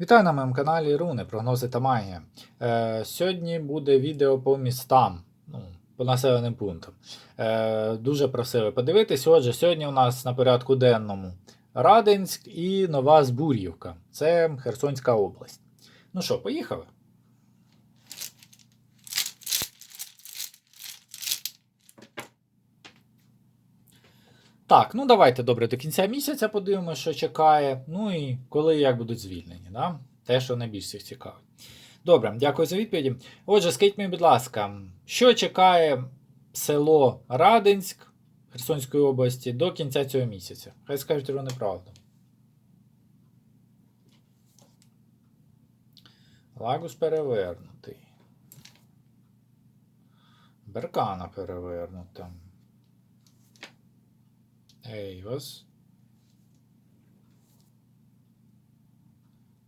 Вітаю на моєму каналі Руни, прогнози та магія. Е, сьогодні буде відео по містам, ну, по населеним пунктам. Е, дуже просили подивитись. Отже, сьогодні у нас на порядку денному Радинськ і Нова Збур'ївка. Це Херсонська область. Ну що, поїхали? Так, ну давайте добре до кінця місяця подивимося, що чекає. Ну і коли і як будуть звільнені. Да? Те, що найбільш всіх цікавить. Добре, дякую за відповіді. Отже, скажіть мені, будь ласка, що чекає село Радинськ Херсонської області до кінця цього місяця? Хай скажуть вони правду. Лагус перевернутий. Беркана перевернута. Ейвас.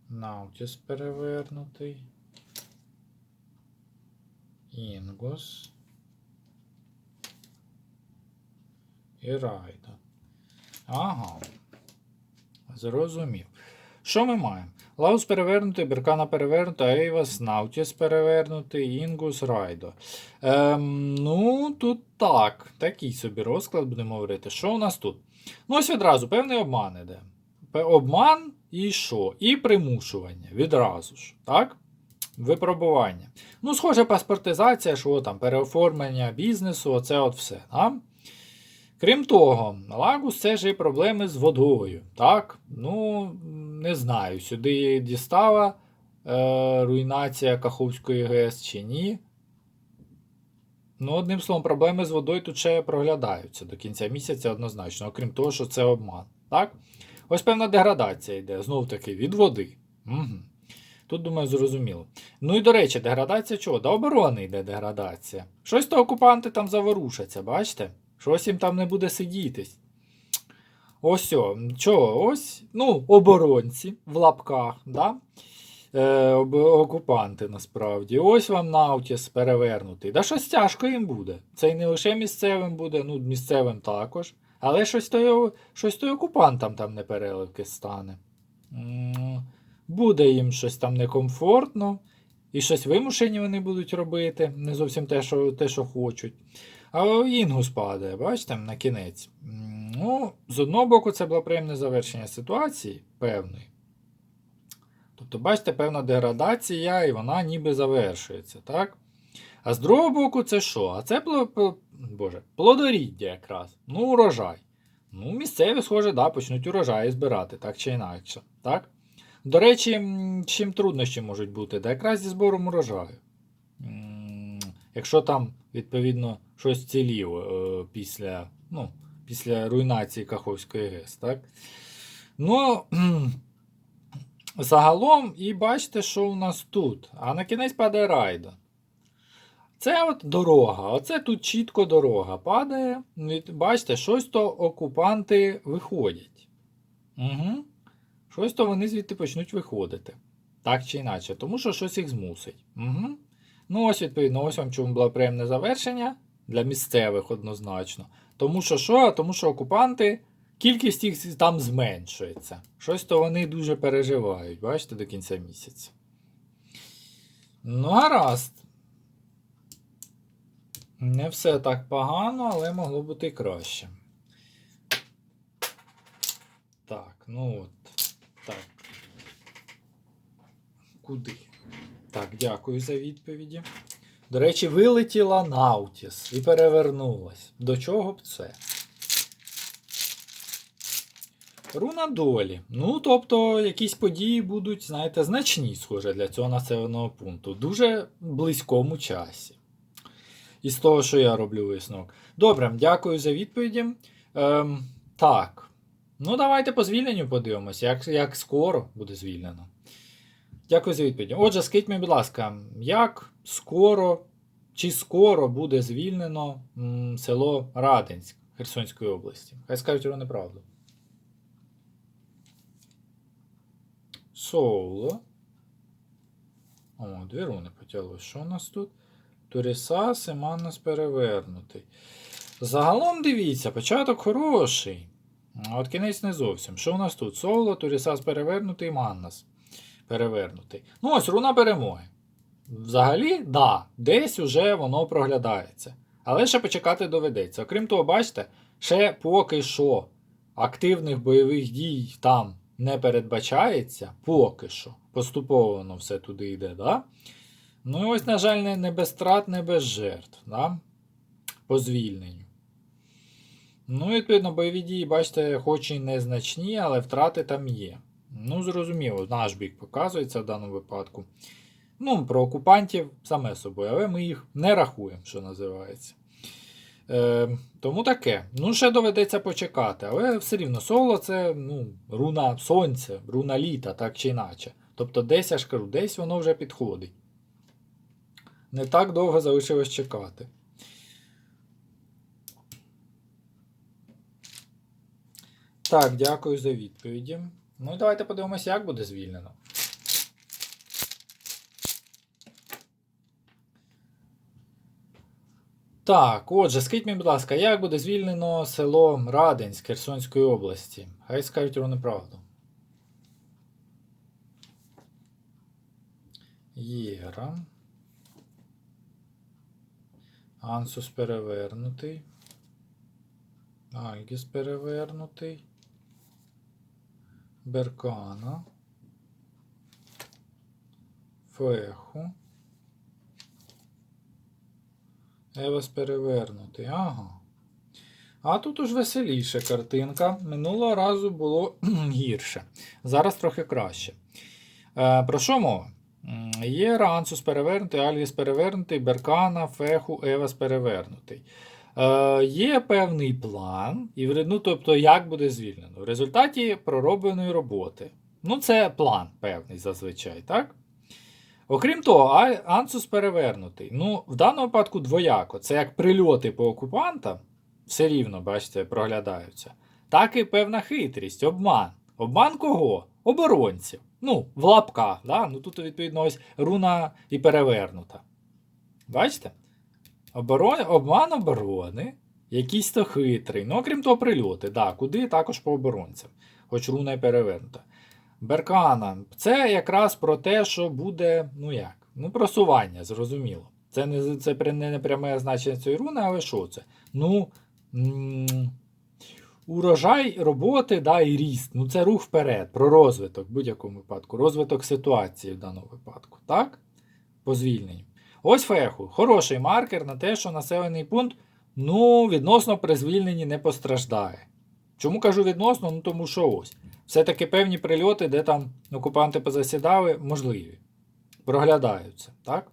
Наутіс перевернутий. Інгус. І Райда. Ага. Зрозумів. Що ми маємо? Лаус перевернутий, Беркана перевернута, Ейвас, Наутіс перевернутий, Інгус, Райдо. Ем, ну, тут так. Такий собі розклад будемо говорити. Що у нас тут? Ну, ось відразу певний обман іде. Обман і що? І примушування. Відразу ж. Так? Випробування. Ну, схоже, паспортизація, що там, переоформлення бізнесу, оце от все. А? Крім того, Лагус це ж і проблеми з водою. Так? Ну, не знаю, сюди дістала е, руйнація Каховської ГЕС чи ні. Ну, одним словом, проблеми з водою тут ще проглядаються до кінця місяця однозначно, окрім того, що це обман. Так? Ось певна деградація йде, знов таки, від води. Угу. Тут, думаю, зрозуміло. Ну і до речі, деградація чого? До оборони йде деградація. Щось то окупанти там заворушаться, бачите? Щось їм там не буде сидітись. Ось о, чого? Ось, ну, оборонці в лапках, да? е, окупанти насправді. Ось вам Наутіс перевернутий. Да щось тяжко їм буде. Це й не лише місцевим буде, ну, місцевим також. Але щось то, щось то окупантам там не переливки стане. Буде їм щось там некомфортно, і щось вимушені вони будуть робити, не зовсім те, що, те, що хочуть. А Інгус падає, бачите, на кінець. Ну, з одного боку, це було приємне завершення ситуації певної. Тобто, бачите, певна деградація, і вона ніби завершується, так? А з другого боку, це що? А це Боже, плодоріддя якраз. Ну, урожай. Ну, місцеві, схоже, да, почнуть урожаї збирати, так чи інакше. Так? До речі, чим труднощі можуть бути? Да якраз зі збором урожаю. Якщо там, відповідно, щось ціліло е, після, ну, після руйнації Каховської ГЕС, так? Ну, загалом, і бачите, що у нас тут. А на кінець падає райда. Це от дорога. Оце тут чітко дорога падає. Бачите, щось то окупанти виходять. Угу. Щось то вони звідти почнуть виходити. Так чи інакше, тому що щось їх змусить. Угу. Ну, ось, відповідно, ось вам чому було приємне завершення для місцевих однозначно. Тому що що? Тому що окупанти, кількість їх там зменшується. Щось то вони дуже переживають, бачите, до кінця місяця. Ну, гаразд. Не все так погано, але могло бути і краще. Так, ну от. Так. Куди? Так, дякую за відповіді. До речі, вилетіла Наутіс і перевернулась. До чого б це? Руна долі. Ну, тобто, якісь події будуть, знаєте, значні, схоже, для цього населеного пункту. Дуже близькому часі. Із того, що я роблю висновок. Добре, дякую за відповіді. Ем, так. Ну, давайте по звільненню подивимося, як, як скоро буде звільнено. Дякую за відповідь. Отже, скажіть мені, будь ласка, як скоро чи скоро буде звільнено село Радинськ Херсонської області? Хай скажуть вони правду. Соло. О, дві руни потягло. Що у нас тут? Турісас і Маннас перевернутий. Загалом дивіться, початок хороший. А от кінець не зовсім. Що у нас тут? Соло, Турісас перевернутий, Маннас. перевернутий. Ну, ось руна перемоги. Взагалі, да, десь уже воно проглядається. Але ще почекати доведеться. Окрім того, бачите, ще поки що активних бойових дій там не передбачається, поки що. Поступово воно все туди йде, да? Ну і ось, на жаль, не, без страт, не без жертв, да? по звільненню. Ну, відповідно, бойові дії, бачите, хоч і незначні, але втрати там є. Ну, зрозуміло, наш бік показується в даному випадку. Ну, про окупантів саме собою, але ми їх не рахуємо, що називається. Е, тому таке. Ну, ще доведеться почекати, але все рівно соло це ну, руна сонця, руна літа, так чи іначе. Тобто, десь я ж кажу, десь воно вже підходить. Не так довго залишилось чекати. Так, дякую за відповіді. Ну і давайте подивимося, як буде звільнено. Так, отже, скажіть мені, будь ласка, як буде звільнено село Радинськ Херсонської області? Хай скажуть вони правду. Єра. Ансус перевернутий. Альгіс перевернутий. Беркана. Феху. Евес перевернутий. Ага. А тут уж веселіша картинка. Минулого разу було гірше. Зараз трохи краще. Е, Про що мова? Є Рансус перевернутий, Альгіс перевернутий, Беркана, Феху, Евес перевернутий. Е, Є певний план, і ну, тобто, як буде звільнено. В результаті проробленої роботи. Ну, це план певний зазвичай, так? Окрім того, Ансус перевернутий. Ну, в даному випадку двояко. Це як прильоти по окупантам, все рівно, бачите, проглядаються. Так і певна хитрість, обман. Обман кого? Оборонців. Ну, в лапках. Да? Ну, тут, відповідно, ось руна і перевернута. Бачите? Оборон... Обман оборони, якийсь то хитрий. Ну, окрім того, прильоти. Да, куди також по оборонцям, хоч руна і перевернута. Беркана. Це якраз про те, що буде, ну як, ну, просування, зрозуміло. Це не, це не пряме значення цієї руни, але що це? Ну. м, Урожай роботи да, і ріст. Ну, це рух вперед, про розвиток в будь-якому випадку. Розвиток ситуації в даному випадку. Так? По звільненню. Ось феху. Хороший маркер на те, що населений пункт ну, відносно при звільненні не постраждає. Чому кажу відносно? Ну тому що ось. Все-таки певні прильоти, де там окупанти позасідали, можливі. Проглядаються, так?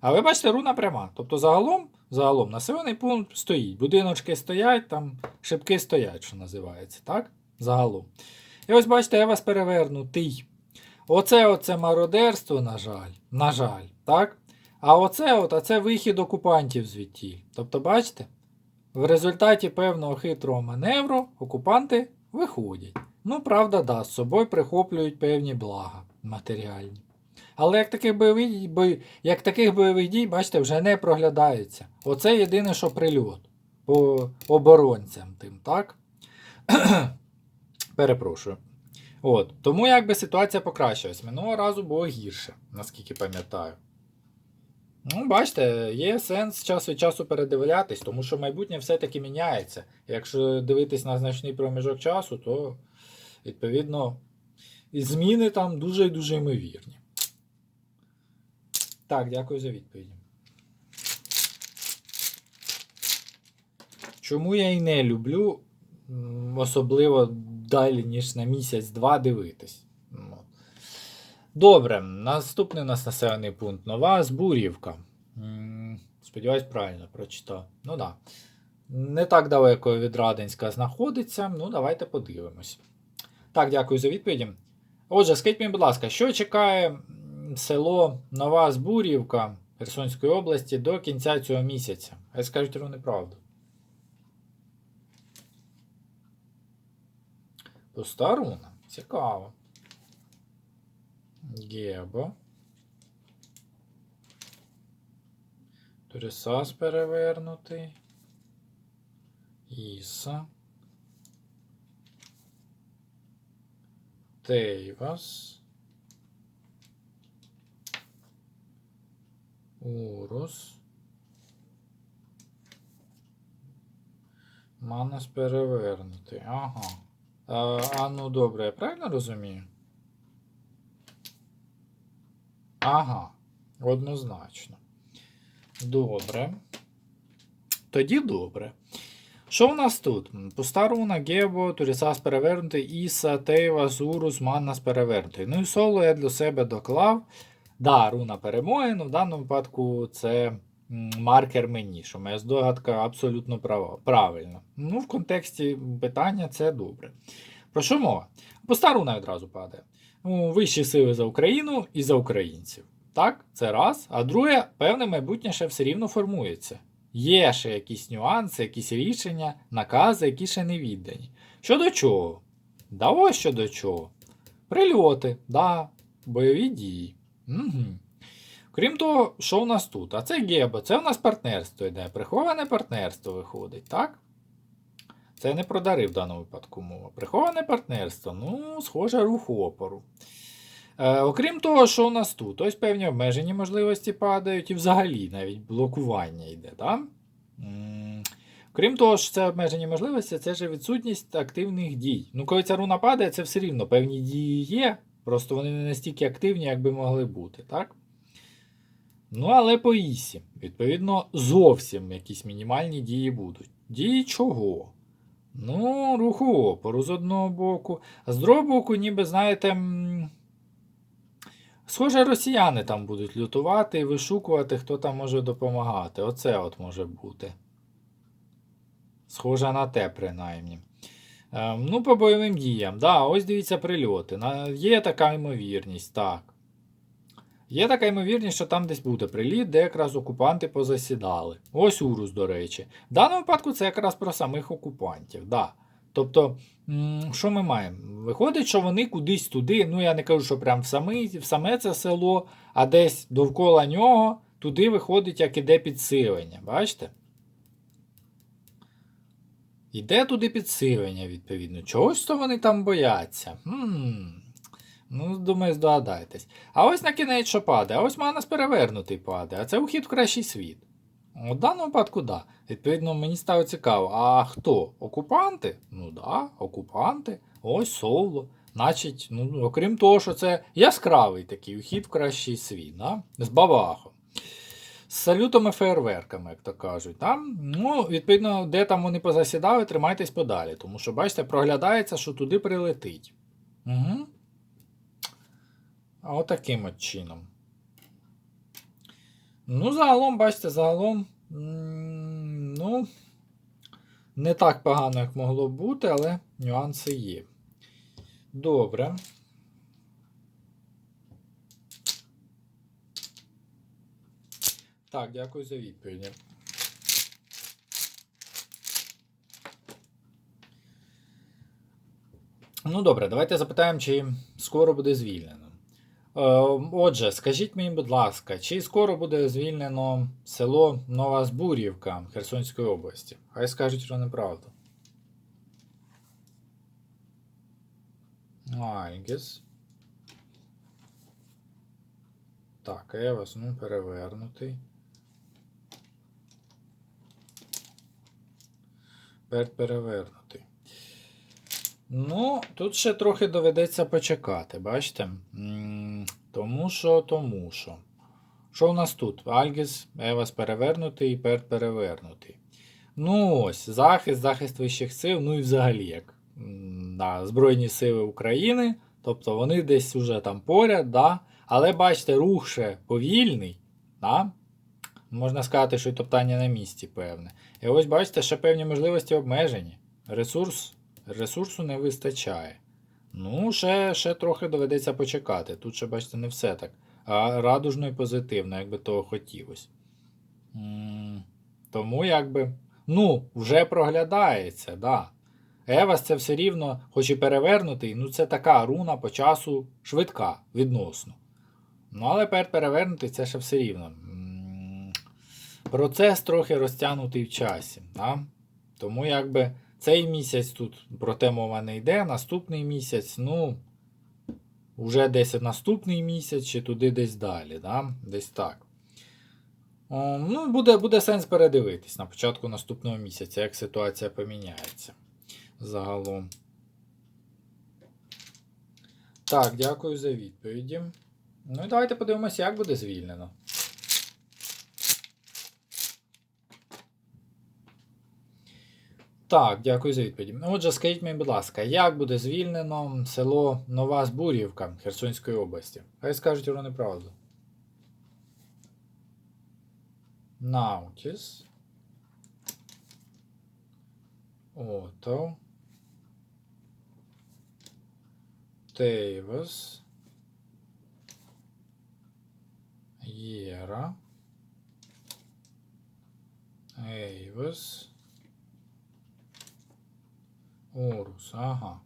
А ви бачите, руна пряма. Тобто загалом, загалом населений пункт стоїть. Будиночки стоять, там шибки стоять, що називається, так? Загалом. І ось бачите, я вас перевернутий. Оце оце мародерство, на жаль. На жаль, так? А оце от, а це вихід окупантів звідтіль. Тобто, бачите? В результаті певного хитрого маневру окупанти виходять. Ну, правда, да, з собою прихоплюють певні блага матеріальні. Але як таких бойових, бой, як таких бойових дій, бачите, вже не проглядається. Оце єдине, що прильот по оборонцям тим, так? Перепрошую. От. Тому якби ситуація покращилась. Минулого разу було гірше, наскільки пам'ятаю. Ну, бачите, є сенс час від часу передивлятись, тому що майбутнє все-таки міняється. Якщо дивитись на значний проміжок часу, то відповідно зміни там дуже і дуже ймовірні. Так, дякую за відповіді. Чому я і не люблю, особливо далі, ніж на місяць-два дивитись. Ну, Добре, наступний у нас населений пункт. Нова Збурівка. Сподіваюсь, правильно прочитав. Ну так. Да. Не так далеко від Раденська знаходиться. Ну, давайте подивимось. Так, дякую за відповіді. Отже, скажіть мені, будь ласка, що чекає село Нова Збурівка Херсонської області до кінця цього місяця? Хай скажуть вони правду. Пуста руна. Цікаво. Гебо. Турісас перевернутий. Іса. Тейвас. Урус. Манас перевернутий. Ага. А, а ну добре, я правильно розумію? Ага, однозначно. Добре. Тоді добре. Що в нас тут? Постаруна, Гебо, Турісас перевернутий, Іса, Тейвас, Урус, Маннас перевернутий. Ну і соло я для себе доклав. Да, руна перемоги, але в даному випадку це маркер мені, що моя здогадка абсолютно права, правильна. Ну, в контексті питання це добре. Про що мова? Поста руна відразу падає. Ну, вищі сили за Україну і за українців. Так, це раз. А друге, певне майбутнє ще все рівно формується. Є ще якісь нюанси, якісь рішення, накази, які ще не віддані. Щодо чого? Да ось щодо чого. Прильоти, да, бойові дії. Угу. Крім того, що у нас тут? А це Гебо, це у нас партнерство йде. Приховане партнерство виходить, так? Це не про дари в даному випадку мова. Приховане партнерство, ну, схоже, рух опору. Е, окрім того, що у нас тут? Ось певні обмежені можливості падають, і взагалі навіть блокування йде. Да? Крім того, що це обмежені можливості, це ж відсутність активних дій. Ну, коли ця руна падає, це все рівно певні дії є, просто вони не настільки активні, як би могли бути, так? Ну, але по ісі. Відповідно, зовсім якісь мінімальні дії будуть. Дії чого? Ну, руху опору з одного боку. А з другого боку, ніби, знаєте. Схоже, росіяни там будуть лютувати і вишукувати, хто там може допомагати. Оце от може бути. Схоже на те, принаймні. Ем, ну, по бойовим діям. Да, ось дивіться прильоти. На, є така ймовірність, так. Є така ймовірність, що там десь буде приліт, де якраз окупанти позасідали. Ось Урус, до речі. В даному випадку це якраз про самих окупантів. Да. Тобто, що ми маємо? Виходить, що вони кудись туди, ну я не кажу, що прям в саме, в саме це село, а десь довкола нього, туди виходить, як іде підсилення. Бачите? Іде туди підсилення, відповідно. Чогось то вони там бояться. Хм. Ну, думаю, здогадайтесь. А ось на кінець що падає, а ось Манас перевернутий падає, а це ухід в кращий світ. У даному випадку, да. Відповідно, мені стало цікаво, а хто? Окупанти? Ну да, окупанти. Ось соло. Значить, ну, окрім того, що це яскравий такий ухід в кращий світ, да? з бабахом. З салютами фейерверками, як то кажуть. Там, ну, відповідно, де там вони позасідали, тримайтесь подалі. Тому що, бачите, проглядається, що туди прилетить. Угу. Отаким от чином. Ну, загалом, бачите, загалом. Ну, не так погано, як могло бути, але нюанси є. Добре. Так, дякую за відповіді. Ну, добре, давайте запитаємо, чи скоро буде звільнено. Е, Отже, скажіть мені, будь ласка, чи скоро буде звільнено село Нова Збурівка Херсонської області? Хай скажуть, що неправда. Альгіс. Так, Евас, ну, перевернутий. Перт перевернутий. Ну, тут ще трохи доведеться почекати, бачите? Тому що, тому що. Що у нас тут? Альгіс, Евас перевернутий і Перт перевернутий. Ну ось, захист, захист вищих сил, ну і взагалі як. Да, Збройні сили України. Тобто вони десь уже там поряд, да? але бачите, рух ще повільний. Да? Можна сказати, що і топтання на місці, певне. І ось бачите, ще певні можливості обмежені. Ресурс ресурсу не вистачає. Ну, ще, ще трохи доведеться почекати. Тут ще, бачите, не все так. А радужно і позитивно, як би того хотілося. М, Тому якби. Ну, вже проглядається, да. Евас це все рівно, хоч і перевернутий, ну це така руна по часу швидка, відносно. Ну, але пер перевернутий це ще все рівно. М, Процес трохи розтягнутий в часі. Да? Тому якби цей місяць тут про те мова не йде, наступний місяць, ну, вже десь наступний місяць чи туди десь далі. Да? Десь так. О, ну, буде, буде сенс передивитись на початку наступного місяця, як ситуація поміняється. Загалом. Так, дякую за відповіді. Ну і давайте подивимося, як буде звільнено. Так, дякую за відповіді. Ну, Отже, скажіть мені, будь ласка, як буде звільнено село Нова Збур'ївка Херсонської області? Хай скажуть вони правду. Наутіс. Ото. Тейвас. Єра. Ейвас. Орус, ага.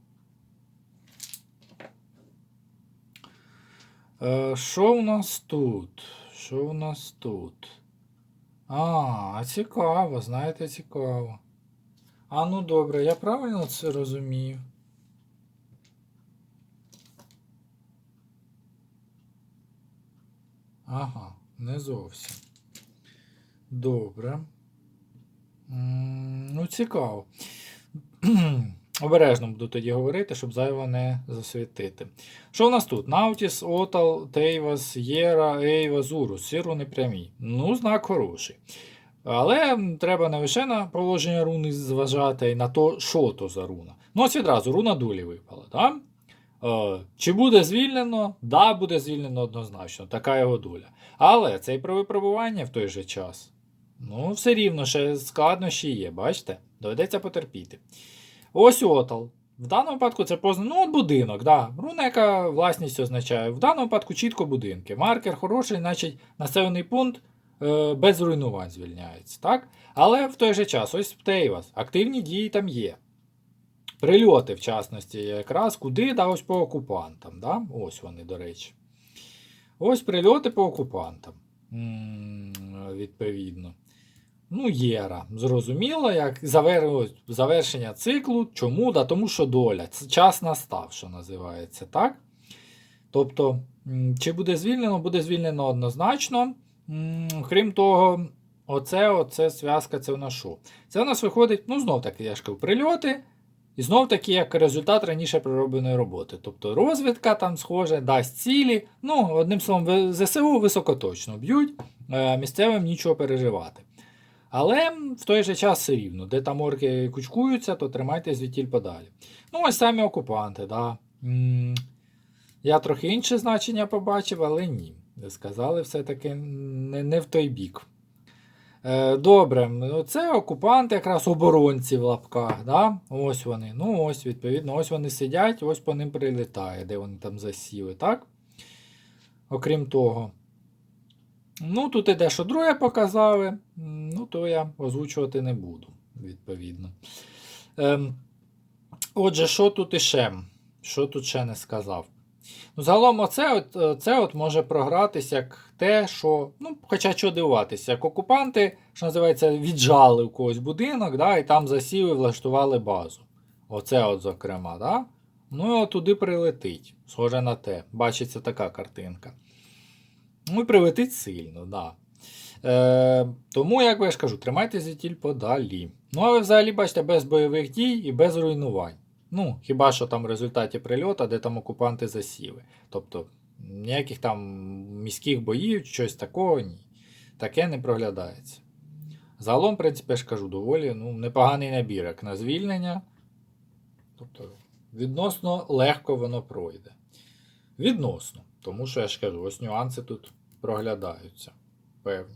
Е, Що у нас тут? Що у нас тут? А, цікаво, знаєте, цікаво. А ну добре, я правильно це розумію? Ага, не зовсім. Добре. Ну, цікаво. Обережно буду тоді говорити, щоб зайво не засвітити. Що в нас тут? Наутіс, Отал, Тейвас, Єра, Ейва, Зурус. Всі руни прямі. Ну, знак хороший. Але треба не лише на положення руни зважати, а й на то, що то за руна. Ну, ось відразу руна дулі випала. Да? Е, чи буде звільнено? Да, буде звільнено однозначно, така його доля. Але це і про випробування в той же час. Ну, все рівно, ще складнощі є, бачите? Доведеться потерпіти. Ось отал. В даному випадку це позна... ну, от будинок, да. руна, яка власність означає. В даному випадку чітко будинки. Маркер хороший, значить населений пункт е, без руйнувань звільняється. так? Але в той же час, ось Птейвас, активні дії там є. Прильоти, в частності, якраз куди, да, ось по окупантам. Да? Ось вони, до речі. Ось прильоти по окупантам. М, Відповідно. Ну, Єра. Зрозуміло, як завер... завершення циклу. Чому? Да тому що доля. Це час настав, що називається, так? Тобто, чи буде звільнено, буде звільнено однозначно. Крім того, оце, оце зв'язка, це в нас що? Це у нас виходить, ну, знов таки, я ж кажу, прильоти. І знов таки, як результат раніше проробленої роботи. Тобто розвідка там схоже, дасть цілі. Ну, одним словом, ЗСУ високоточно б'ють, е, місцевим нічого переживати. Але в той же час все рівно, де там орки кучкуються, то тримайте звідтіль подалі. Ну, ось самі окупанти, да. Я трохи інше значення побачив, але ні. Сказали все-таки не, не в той бік. Е, Добре, це окупанти, якраз оборонці в лапках. Да? Ось вони. Ну, ось, відповідно, ось вони сидять, ось по ним прилітає, де вони там засіли, так? Окрім того. Ну, тут іде, що друге показали, ну, то я озвучувати не буду, відповідно. Ем, отже, що тут іще? Що тут ще не сказав? Ну, загалом, оце от, це от може програтися як те, що. Ну, хоча що дивуватися, як окупанти, що називається, віджали у когось будинок, да, і там засіли, влаштували базу. Оце, от, зокрема, да? Ну туди прилетить. Схоже на те. Бачиться така картинка. Ну прилетить сильно, да. Е, тому, як би я ж кажу, тримайте звідтіль подалі. Ну, але взагалі, бачите, без бойових дій і без руйнувань. Ну, хіба що там в результаті прильоту, де там окупанти засіли. Тобто ніяких там міських боїв, щось такого ні. Таке не проглядається. Загалом, в принципі, я ж кажу, доволі ну, непоганий набір, як на звільнення. Тобто, відносно легко воно пройде. Відносно. Тому що я ж кажу, ось нюанси тут проглядаються. Певні.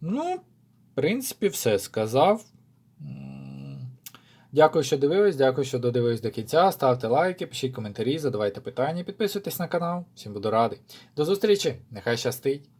Ну, в принципі, все сказав. Дякую, що дивились, дякую, що додивились до кінця. Ставте лайки, пишіть коментарі, задавайте питання, підписуйтесь на канал. Всім буду радий. До зустрічі! Нехай щастить!